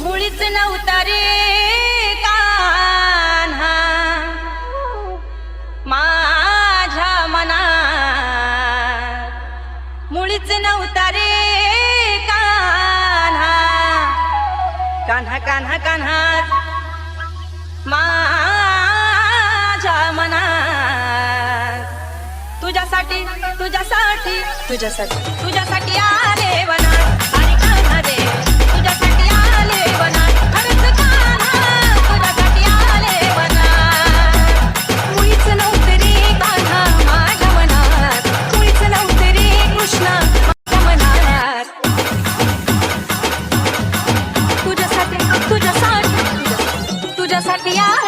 मुळीच नव्हता रे कान्हा. माझ्या मना मुळीच नव्हता रे कान्हा. कान्हा कान्हा कान्हा. माझ्या मना तुझ्यासाठी तुझ्यासाठी तुझ्यासाठी तुझ्यासाठी आरे वना आणि कान्हा रे. 谁呀？